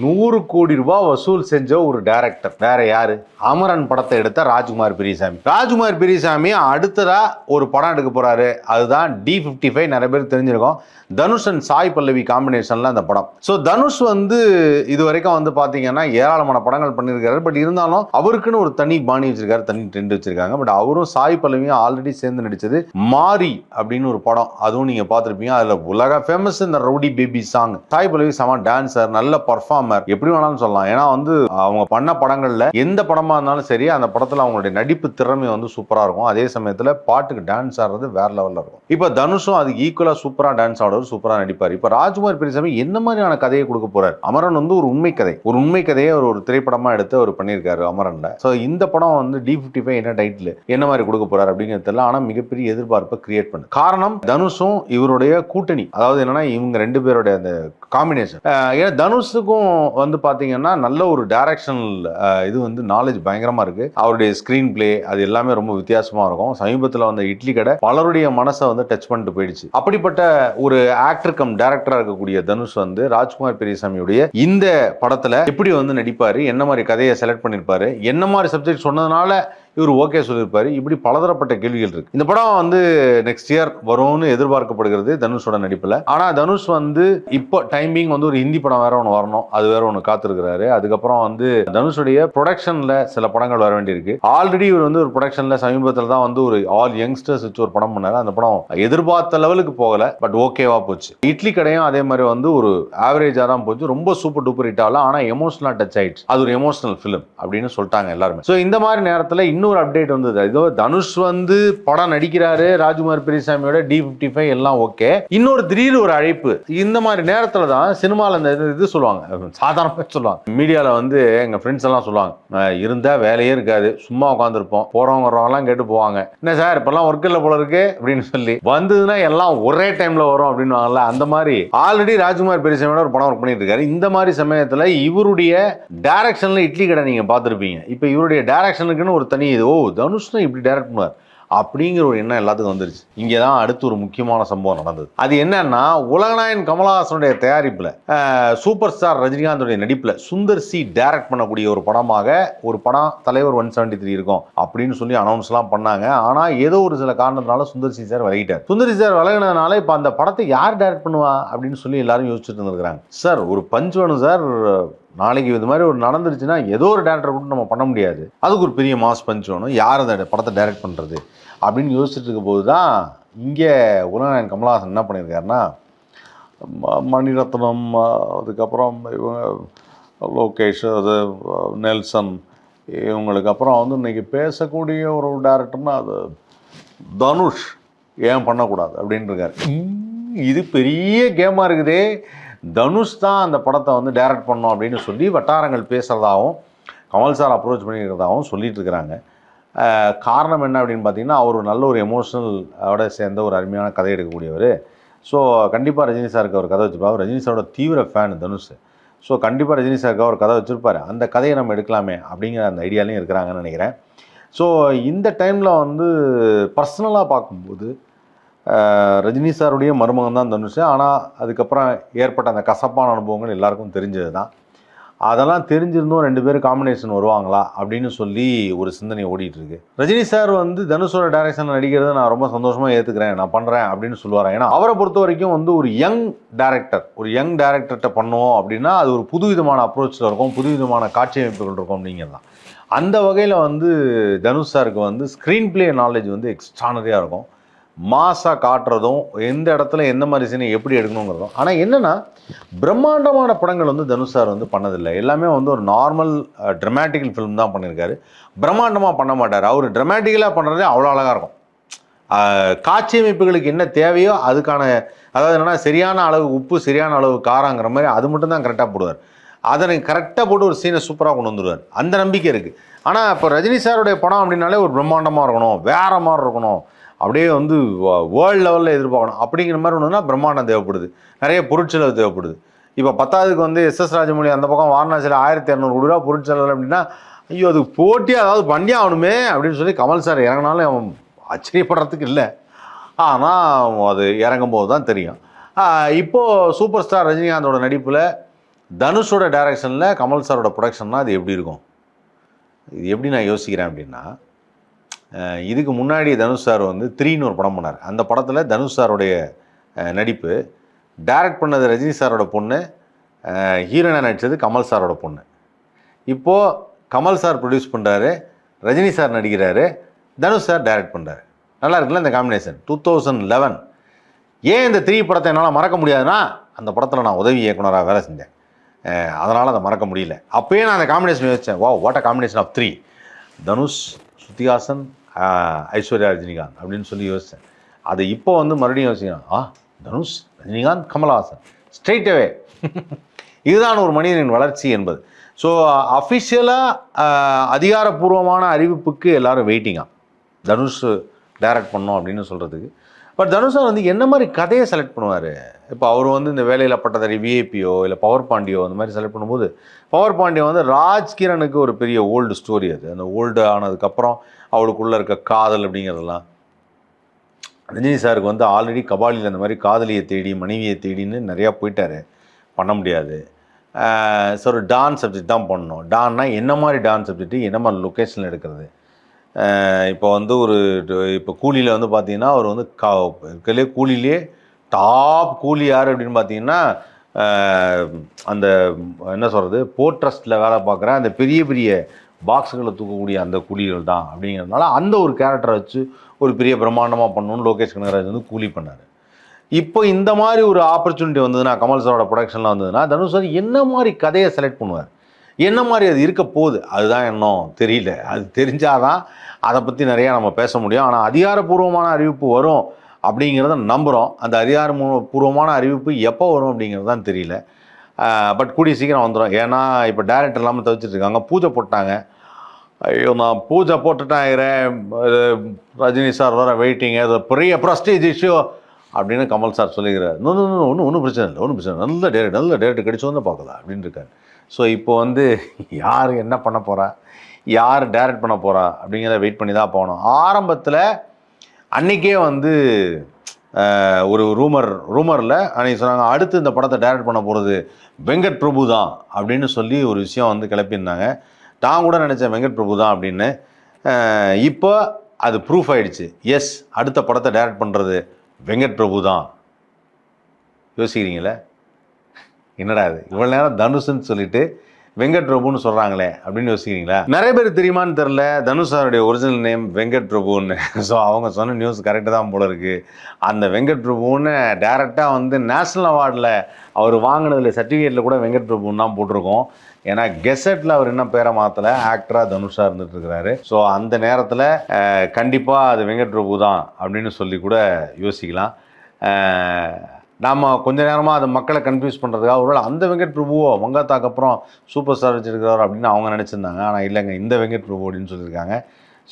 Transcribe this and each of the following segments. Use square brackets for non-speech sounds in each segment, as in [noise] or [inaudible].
no நூறு கோடி ரூபாய் வசூல் செஞ்ச ஒரு டைரக்டர் வேற யாரு? அமரன் படத்தை எடுத்த ராஜ்குமார் பெரியசாமி. ராஜ்குமார் பெரியசாமி அடுத்ததா ஒரு படம் எடுக்க போறாரு. அதுதான் டி ஃபிஃப்டி ஃபைவ் நிறைய பேர் தெரிஞ்சிருக்கோம். தனுஷ் அண்ட் சாய் பல்லவி காம்பினேஷன்ல அந்த படம். ஸோ தனுஷ் வந்து இது வரைக்கும் வந்து பாத்தீங்கன்னா ஏராளமான படங்கள் பண்ணியிருக்காரு. பட் இருந்தாலும் அவருக்குன்னு ஒரு தனி பாணி வச்சிருக்காரு தனி ட்ரெண்ட் வச்சிருக்காங்க. பட் அவரும் சாய் பல்லவியும் ஆல்ரெடி சேர்ந்து நடிச்சது மாரி அப்படின்னு ஒரு படம். அதுவும் நீங்க பார்த்துருப்பீங்க. அதுல உலக ஃபேமஸ் இந்த rowdy baby song Sai Pallavi சம டான்சர் நல்ல பர்ஃபார்மர் எப்படி வேணாலும் சொல்லலாம். ஏன்னா வந்து அவங்க பண்ண படங்கள்ல எந்த படமா இருந்தாலும் சரி அந்த படத்துல அவங்களுடைய நடிப்பு திறமை வந்து சூப்பரா இருக்கும். அதே சமயத்துல பாட்டுக்கு டான்ஸ் ஆடுறது வேற லெவல்ல இருக்கும். இப்போ தனுஷும் அதுக்கு ஈக்குவலா சூப்பரா டான்ஸ் ஆடுறது சூப்பரா நடிப்பார். இப்போ ராஜ்குமார் பெரியசாமி என்ன மாதிரியான கதையை கொடுக்க போறாரு? அமரன் வந்து ஒரு உண்மை கதை. ஒரு உண்மை கதையை அவர் ஒரு திரைப்படமா எடுத்து அவர் பண்ணியிருக்காரு அமரன்ல. ஸோ இந்த படம் வந்து டி ஃபிஃப்டி ஃபைவ் என்ன டைட்டில் என்ன மாதிரி கொடுக்க போறாரு அப்படிங்கிறது தெரியல. ஆனா மிகப்பெரிய எதிர்பார்ப்பை கிரியேட் பண்ணு காரணம் தனுஷும் இவருடைய கூட்டணி. அதாவது என்னன்னா இவங்க ரெண்டு பேருடைய அந்த காம்பினேஷன் ஏன்னா தனுஷுக்கும் வந்து பார்த்தீங்கன்னா நல்ல ஒரு டைரக்ஷனல் இது வந்து நாலேஜ் பயங்கரமா இருக்கு. அவருடைய ஸ்க்ரீன் பிளே அது எல்லாமே ரொம்ப வித்தியாசமாக இருக்கும். சமீபத்தில் வந்த இட்லி கடை பலருடைய மனசை வந்து டச் பண்ணிட்டு போயிடுச்சு. அப்படிப்பட்ட ஒரு ஆக்டர் கம் டேரக்டராக இருக்கக்கூடிய தனுஷ் வந்து ராஜ்குமார் பெரியசாமியுடைய இந்த படத்தில் எப்படி வந்து நடிப்பார் என்ன மாதிரி கதையை செலக்ட் பண்ணிருப்பாரு என்ன மாதிரி சப்ஜெக்ட் சொன்னதுனால இவர் ஓகே சொல்லியிருப்பார். இப்படி பலதரப்பட்ட கேள்விகள் இருக்கு. இந்த படம் வந்து நெக்ஸ்ட் இயர் வரும்னு எதிர்பார்க்கப்படுகிறது. தனுஷோட நடிப்பில். ஆனால் தனுஷ் வந்து இப்போ டைமிங் வந்து ஒரு ஹிந்தி படம் வேற ஒன்று வரணும். அது வேற ஒன்று காத்திருக்கிறாரு. அதுக்கப்புறம் வந்து தனுஷுடைய ப்ரொடக்ஷனில் சில படங்கள் வர வேண்டியிருக்கு. ஆல்ரெடி இவர் வந்து ஒரு ப்ரொடக்ஷனில் சமீபத்தில் தான் வந்து ஒரு ஆல் யங்ஸ்டர்ஸ் வச்சு ஒரு படம் பண்ணார். அந்த படம் எதிர்பார்த்த லெவலுக்கு போகல. பட் ஓகேவா போச்சு. இட்லி கடையும் அதே மாதிரி வந்து ஒரு ஆவரேஜாக தான் போச்சு. ரொம்ப சூப்பர் டூப்பர் ஹிட் ஆகல. ஆனால் எமோஷனலா டச் ஆயிடுச்சு. அது ஒரு எமோஷனல் ஃபிலிம் அப்படின்னு சொல்லிட்டாங்க எல்லாருமே. ஸோ இந்த மாதிரி நேரத்தில் இன்னொரு அப்டேட் வந்தது. இதோ தனுஷ் வந்து படம் நடிக்கிறாரு ராஜ்குமார் பெரியசாமியோட டி பிப்டி ஃபைவ் எல்லாம் ஓகே இன்னொரு திடீர் ஒரு அழைப்பு. இந்த மாதிரி நேரத்தில் தான் சினிமாவில் இந்த இது- இது சொல்லுவாங்க. சாதாரணமாக சொல்லுவாங்க. மீடியாவில் வந்து எங்கள் ஃப்ரெண்ட்ஸ் எல்லாம் சொல்லுவாங்க இருந்தால் வேலையே இருக்காது. சும்மா உட்காந்துருப்போம் போகிறவங்க வர்றவங்கலாம் கேட்டு போவாங்க. என்ன சார் இப்போல்லாம் ஒர்க் இல்லை போல இருக்கு? அப்படின்னு சொல்லி. வந்ததுன்னா எல்லாம் ஒரே டைமில் வரும் அப்படின்னு அந்த மாதிரி ஆல்ரெடி ராஜ்குமார் பெரியசாமியோட ஒரு படம் ஒர்க் பண்ணிட்டு இருக்காரு. இந்த மாதிரி சமயத்தில் இவருடைய டேரக்ஷனில் இட்லி கடை நீங்கள் பார்த்துருப்பீங்க. இப்போ இவருடைய டேரக்ஷனுக்குன்னு ஒரு தனி இது ஓ தனுஷ் தான் இப்படி டைரக்ட் பண்ணுவார். அப்படிங்கிற ஒரு எண்ணம் எல்லாத்துக்கும் வந்துருச்சு. இங்கே தான் அடுத்து ஒரு முக்கியமான சம்பவம் நடந்தது. அது என்னன்னா உலகநாயன் கமலஹாசனுடைய தயாரிப்பில் சூப்பர் ஸ்டார் ரஜினிகாந்தோடைய நடிப்பில் சுந்தர் சி டைரக்ட் பண்ணக்கூடிய ஒரு படமாக ஒரு படம் தலைவர் ஒன் செவன்டி த்ரீ இருக்கும் அப்படின்னு சொல்லி அனௌன்ஸ்லாம் பண்ணாங்க. ஆனால் ஏதோ ஒரு சில காரணத்தினால சுந்தர் சி சார் விலகிட்டார். சுந்தர் சி சார் விலகினதுனால இப்போ அந்த படத்தை யார் டைரக்ட் பண்ணுவா அப்படின்னு சொல்லி எல்லாரும் யோசிச்சுட்டு இருந்திருக்கிறாங்க. சார் ஒரு பஞ்ச் வேணும் சார் நாளைக்கு இது மாதிரி ஒரு நடந்துருச்சுன்னா ஏதோ ஒரு டேரக்டர் கூட நம்ம பண்ண முடியாது. அதுக்கு ஒரு பெரிய மாஸ் பஞ்ச் வேணும். யார் அந்த படத்தை டைரக்ட் பண்ணுறது அப்படின்னு யோசிச்சுட்டு இருக்கும்போது தான் இங்கே உலகநாயன் கமலஹாசன் என்ன பண்ணியிருக்காருன்னா ம- மணிரத்னம் அதுக்கப்புறம் இவங்க லோகேஷ் அது நெல்சன் இவங்களுக்கு அப்புறம் வந்து இன்னைக்கு பேசக்கூடிய ஒரு டேரக்டர்னா அது தனுஷ் ஏன் பண்ணக்கூடாது அப்படின்னு இருக்காரு இது பெரிய கேமாக இருக்குதே. தனுஷ் தான் அந்த படத்தை வந்து டைரக்ட் பண்ணோம் அப்படின்னு சொல்லி வட்டாரங்கள் பேசுகிறதாகவும் கமல் சார் அப்ரோச் பண்ணிக்கிறதாகவும் சொல்லிகிட்ருக்கிறாங்க காரணம் என்ன அப்படின்னு பார்த்தீங்கன்னா அவர் நல்ல ஒரு எமோஷனல் சேர்ந்த ஒரு அருமையான கதை எடுக்கக்கூடியவர். ஸோ கண்டிப்பாக ரஜினி சாருக்கு அவர் கதை வச்சுருப்பார். ரஜினி சாரோட தீவிர ஃபேன் தனுஷ். ஸோ கண்டிப்பாக ரஜினி சாருக்கு அவர் கதை வச்சுருப்பார். அந்த கதையை நம்ம எடுக்கலாமே அப்படிங்கிற அந்த ஐடியாலையும் இருக்கிறாங்கன்னு நினைக்கிறேன். ஸோ இந்த டைமில் வந்து பர்சனலாக பார்க்கும்போது ரஜினி சாருடைய மருமகன் தான் தனுஷ். ஆனால் அதுக்கப்புறம் ஏற்பட்ட அந்த கசப்பான அனுபவங்கள் எல்லாருக்கும் தெரிஞ்சது தான் அதெல்லாம் தெரிஞ்சிருந்தும் ரெண்டு பேரும் காம்பினேஷன் வருவாங்களா அப்படின்னு சொல்லி ஒரு சிந்தனை ஓடிட்டுருக்கு. ரஜினி சார் வந்து தனுஷோட டேரக்ஷனில் நடிக்கிறத நான் ரொம்ப சந்தோஷமாக ஏற்றுக்கிறேன் நான் பண்ணுறேன் அப்படின்னு சொல்லுவார். ஏன்னா அவரை பொறுத்த வரைக்கும் வந்து ஒரு யங் டேரக்டர் ஒரு யங் டேரக்டர்கிட்ட பண்ணோம் அப்படின்னா அது ஒரு புதுவிதமான அப்ரோச்சில் இருக்கும் புதுவிதமான காட்சி அமைப்புகள் இருக்கும் அப்படிங்கிறது தான் அந்த வகையில் வந்து தனுஷ் சாருக்கு வந்து ஸ்க்ரீன் பிளே நாலேஜ் வந்து எக்ஸ்ட்ரானரியாக இருக்கும். மாசாக காட்டுறதும் எந்த இடத்துல எந்த மாதிரி சீனை எப்படி எடுக்கணுங்கிறதும். ஆனால் என்னென்னா பிரம்மாண்டமான படங்கள் வந்து தனுஷ் சார் வந்து பண்ணதில்லை. எல்லாமே வந்து ஒரு நார்மல் ட்ரமாட்டிக்கல் ஃபிலிம் தான் பண்ணியிருக்காரு. பிரம்மாண்டமாக பண்ண மாட்டார். அவர் ட்ரமாட்டிக்கலாக பண்ணுறதே அவ்வளோ அழகாக இருக்கும். காட்சி அமைப்புகளுக்கு என்ன தேவையோ அதுக்கான அதாவது என்னென்னா சரியான அளவு உப்பு சரியான அளவு காரங்கிற மாதிரி அது மட்டும் தான் கரெக்டாக போடுவார். அதனை கரெக்டாக போட்டு ஒரு சீனை சூப்பராக கொண்டு வந்துடுவார் அந்த நம்பிக்கை இருக்குது ஆனால் இப்போ ரஜினி சாருடைய படம் அப்படின்னாலே ஒரு பிரம்மாண்டமாக இருக்கணும். வேற மாதிரி இருக்கணும். அப்படியே வந்து வேர்ல்டு லெவலில் எதிர்பார்க்கணும். அப்படிங்கிற மாதிரி ஒன்றுனா பிரம்மாண்டம் தேவைப்படுது. நிறைய பொருட்செலவு தேவைப்படுது. இப்போ பத்தாவதுக்கு வந்து எஸ்எஸ் ராஜமௌழி அந்த பக்கம் வாரணாசியில் ஆயிரத்தி இரநூறு கோடி ரூபா பொருட்செலவு அப்படின்னா ஐயோ அது போட்டி அதாவது பண்ணி ஆகணுமே அப்படின்னு சொல்லி கமல் சார் இறங்கினாலும் அவன் ஆச்சரியப்படுறதுக்கு இல்லை. ஆனால் அது இறங்கும் போது தான் தெரியும். இப்போது சூப்பர் ஸ்டார் ரஜினிகாந்தோட நடிப்பில் தனுஷோட டைரக்ஷனில் கமல் சாரோட ப்ரொடக்ஷன்னா அது எப்படி இருக்கும்? இது எப்படி நான் யோசிக்கிறேன் அப்படின்னா இதுக்கு முன்னாடி தனுஷ் சார் வந்து த்ரீன்னு ஒரு படம் பண்ணார். அந்த படத்தில் தனுஷ் சாருடைய நடிப்பு டைரக்ட் பண்ணது ரஜினி சாரோட பொண்ணு ஹீரோயினாக நடித்தது கமல் சாரோட பொண்ணு. இப்போது கமல் சார் ப்ரொடியூஸ் பண்ணுறாரு ரஜினி சார் நடிக்கிறாரு தனுஷ் சார் டைரக்ட் பண்ணுறாரு நல்லா இருக்குல்ல இந்த காம்பினேஷன் டூ தௌசண்ட் லெவன் ஏன் இந்த த்ரீ படத்தை என்னால் மறக்க முடியாதுன்னா அந்த படத்தில் நான் உதவி இயக்குனராக வேலை செஞ்சேன். அதனால் அதை மறக்க முடியல. அப்போயே நான் அந்த காம்பினேஷன் யோசித்தேன் வா what a combination of three Dhanush Shruti Haasan Aishwarya Rajinikanth அப்படின்னு சொல்லி யோசித்தேன் அதை இப்போ வந்து மறுபடியும் யோசிக்கிறேன். ஆ தனுஷ் ரஜினிகாந்த் கமல்ஹாசன். ஸ்ட்ரெயிட்டவே [laughs] இதுதான் ஒரு மனிதனின் வளர்ச்சி என்பது. ஸோ அஃபிஷியலாக அதிகாரப்பூர்வமான அறிவிப்புக்கு எல்லாரும் வெயிட்டிங்காக தனுஷ் டைரக்ட் பண்ணோம் அப்படின்னு சொல்கிறதுக்கு பட் தனுஷா வந்து என்ன மாதிரி கதையை செலக்ட் பண்ணுவார்? இப்போ அவர் வந்து இந்த வேலையில் பட்டதாரி விஐபியோ இல்லை பவர் பாண்டியோ அந்த மாதிரி செலக்ட் பண்ணும்போது பவர் பாண்டியோ வந்து ராஜ்கிரனுக்கு ஒரு பெரிய ஓல்டு ஸ்டோரி அது. அந்த ஓல்டு ஆனதுக்கப்புறம் அவளுக்குள்ளே இருக்க காதல் அப்படிங்கிறதெல்லாம். ரஜினி சாருக்கு வந்து ஆல்ரெடி கபாலியில் அந்த மாதிரி காதலியை தேடி மனைவியை தேடின்னு நிறையா போயிட்டார். பண்ண முடியாது. ஸோ ஒரு டான் சப்ஜெக்ட் தான் பண்ணணும். டான்னா என்ன மாதிரி டான்ஸ் சப்ஜெக்ட்டு என்ன மாதிரி லொக்கேஷனில் எடுக்கிறது? இப்போ வந்து ஒரு இப்போ கூலியில் வந்து பார்த்தீங்கன்னா அவர் வந்து கா இருக்கிறதுலே கூலியிலே டாப் கூலி யார் அப்படின்னு பார்த்தீங்கன்னா அந்த என்ன சொல்கிறது போர்ட் ட்ரஸ்ட்டில் வேலை பார்க்குற அந்த பெரிய பெரிய பாக்ஸுகளை தூக்கக்கூடிய அந்த கூலிகள் தான் அப்படிங்கிறதுனால அந்த ஒரு கேரக்டரை வச்சு ஒரு பெரிய பிரம்மாண்டமாக பண்ணணும்னு லோகேஷ் கனகராஜ் வந்து கூலி பண்ணார். இப்போ இந்த மாதிரி ஒரு ஆப்பர்ச்சுனிட்டி வந்ததுன்னா கமல் சாரோட ப்ரொடக்ஷனில் வந்ததுன்னா தனுஷ் சார் என்ன மாதிரி கதையை செலக்ட் பண்ணுவார்? என்ன மாதிரி அது இருக்க போகுது? அதுதான் இன்னும் தெரியல. அது தெரிஞ்சாதான் அதை பற்றி நிறையா நம்ம பேச முடியும். ஆனால் அதிகாரப்பூர்வமான அறிவிப்பு வரும் அப்படிங்கிறத நம்புகிறோம் அந்த அதிகாரபூர்வமான அறிவிப்பு எப்போ வரும் அப்படிங்கிறது தான் தெரியல. பட் கூடிய சீக்கிரம் வந்துடும் ஏன்னா இப்போ டேரக்டர் இல்லாமல் தவிச்சிட்டு இருக்காங்க. பூஜை போட்டாங்க. ஐயோ நான் பூஜை போட்டுட்டேன் ஆகிறேன் ரஜினி சார் வர வெயிட்டிங் அது பெரிய ப்ரஸ்டீஜ் இஷ்யூ அப்படின்னு கமல் சார் சொல்லிக்கிறார். ஒன்றும் ஒன்றும் ஒன்றும் பிரச்சனை இல்லை. ஒன்றும் பிரச்சனை இல்லை. நல்ல டேரக்ட் நல்ல டேரக்ட் கிடைச்சோன்னு வந்து பார்க்கலாம் அப்படின்னு இருக்காரு. ஸோ இப்போ வந்து யார் என்ன பண்ண போகிறா யார் டைரக்ட் பண்ண போகிறா அப்படிங்கிறத வெயிட் பண்ணி தான் போகணும். ஆரம்பத்தில் அன்றைக்கே வந்து ஒரு ரூமர் ரூமரில் அன்றைக்கி சொன்னாங்க அடுத்து இந்த படத்தை டைரக்ட் பண்ண போகிறது வெங்கட் பிரபு தான் அப்படின்னு சொல்லி ஒரு விஷயம் வந்து கிளப்பியிருந்தாங்க. நான் கூட நினச்சேன் வெங்கட் பிரபு தான் அப்படின்னு. இப்போ அது ப்ரூஃப் ஆயிடுச்சு. எஸ் அடுத்த படத்தை டைரக்ட் பண்ணுறது வெங்கட் பிரபு தான். யோசிக்கிறீங்களே? என்னடா இது? இவ்வளோ நேரம் தனுஷுன்னு சொல்லிட்டு வெங்கட் பிரபுன்னு சொல்கிறாங்களே அப்படின்னு யோசிக்கிறீங்களா? நிறைய பேர் தெரியுமான்னு தெரில தனுஷ் சாருடைய ஒரிஜினல் நேம் வெங்கட் பிரபுன்னு ஸோ அவங்க சொன்ன நியூஸ் கரெக்டாக தான் போல இருக்குது அந்த வெங்கட் பிரபுன்னு டேரெக்டாக வந்து நேஷ்னல் அவார்டில் அவர் வாங்கினதில் சர்டிஃபிகேட்டில் கூட வெங்கட் பிரபுன்னு தான் போட்டிருக்கோம். ஏன்னா கெசட்டில் அவர் இன்னும் பேரை மாற்றலை ஆக்டராக தனுஷாக இருந்துட்டு இருக்கிறாரு. ஸோ அந்த நேரத்தில் கண்டிப்பாக அது வெங்கட் பிரபு தான் அப்படின்னு சொல்லி கூட யோசிக்கலாம். நாம் கொஞ்ச நேரமாக அது மக்களை கன்ஃபியூஸ் பண்ணுறதுக்காக ஒருவேளை அந்த வெங்கட் பிரபுவோ மங்காத்தாக்கு அப்புறம் சூப்பர் ஸ்டார் வச்சிருக்கிறார் அப்படின்னு அவங்க நினச்சிருந்தாங்க. ஆனால் இல்லைங்க இந்த வெங்கட் பிரபு அப்படின்னு சொல்லியிருக்காங்க.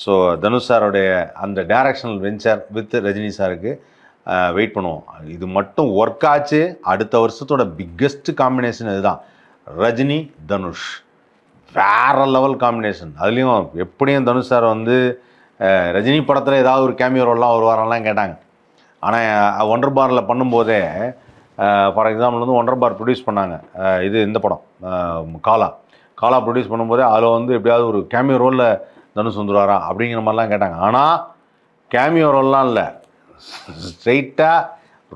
ஸோ தனுஷ் சாருடைய அந்த டைரக்ஷனல் வெஞ்சர் வித் ரஜினி சாருக்கு வெயிட் பண்ணுவோம். இது மட்டும் ஒர்க் ஆச்சு. அடுத்த வருஷத்தோட பிக்கெஸ்ட் காம்பினேஷன் இதுதான். ரஜினி தனுஷ். வேற லெவல் காம்பினேஷன் அதுலேயும் எப்படியும் தனுஷ் சார் வந்து ரஜினி படத்தில் ஏதாவது ஒரு கேமியோ ரோல்லாம் வருவாரெல்லாம் கேட்டாங்க. ஆனால் ஒண்டர் பாரில் பண்ணும்போதே ஃபார் எக்ஸாம்பிள் வந்து ஒண்டர் பார் ப்ரொடியூஸ் பண்ணாங்க. இது இந்த படம் காலா காலா ப்ரொடியூஸ் பண்ணும்போதே அதில் வந்து எப்படியாவது ஒரு கேமியோ ரோலில் தனுஷ் வந்துருவாரா அப்படிங்கிற மாதிரிலாம் கேட்டாங்க. ஆனால் கேமியோ ரோல்லாம் இல்லை. ஸ்ட்ரைட்டாக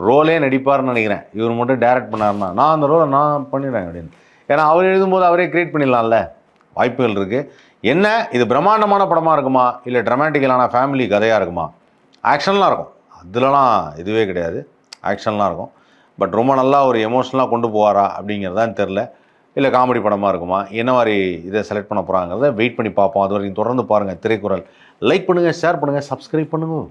ரோலே நடிப்பார்னு நினைக்கிறேன். இவர் மட்டும் டைரக்ட் பண்ணாருன்னா நான் அந்த ரோலை நான் பண்ணிடுறேன் அப்படின்னு. ஏன்னா அவர் எழுதும்போது அவரே கிரியேட் பண்ணிடலாம்ல. வாய்ப்புகள் இருக்குது என்ன? இது பிரம்மாண்டமான படமாக இருக்குமா? இல்லை ட்ரமாட்டிக்கலான ஃபேமிலி கதையாக இருக்குமா? ஆக்ஷன்லாம் இருக்கும். அதுலலாம் இதுவே கிடையாது. ஆக்ஷன்லாம் இருக்கும். பட் ரொம்ப நல்லா ஒரு எமோஷனலாக கொண்டு போவாரா அப்படிங்கிறதான் தெரில இல்லை காமெடி படமாக இருக்குமா? என்ன மாதிரி இதை செலக்ட் பண்ண போகிறாங்கிறத வெயிட் பண்ணி பார்ப்போம். அது வரைக்கும் தொடர்ந்து பாருங்கள் திரைக்குறள் லைக் பண்ணுங்கள் ஷேர் பண்ணுங்கள் சப்ஸ்கிரைப் பண்ணுங்கள்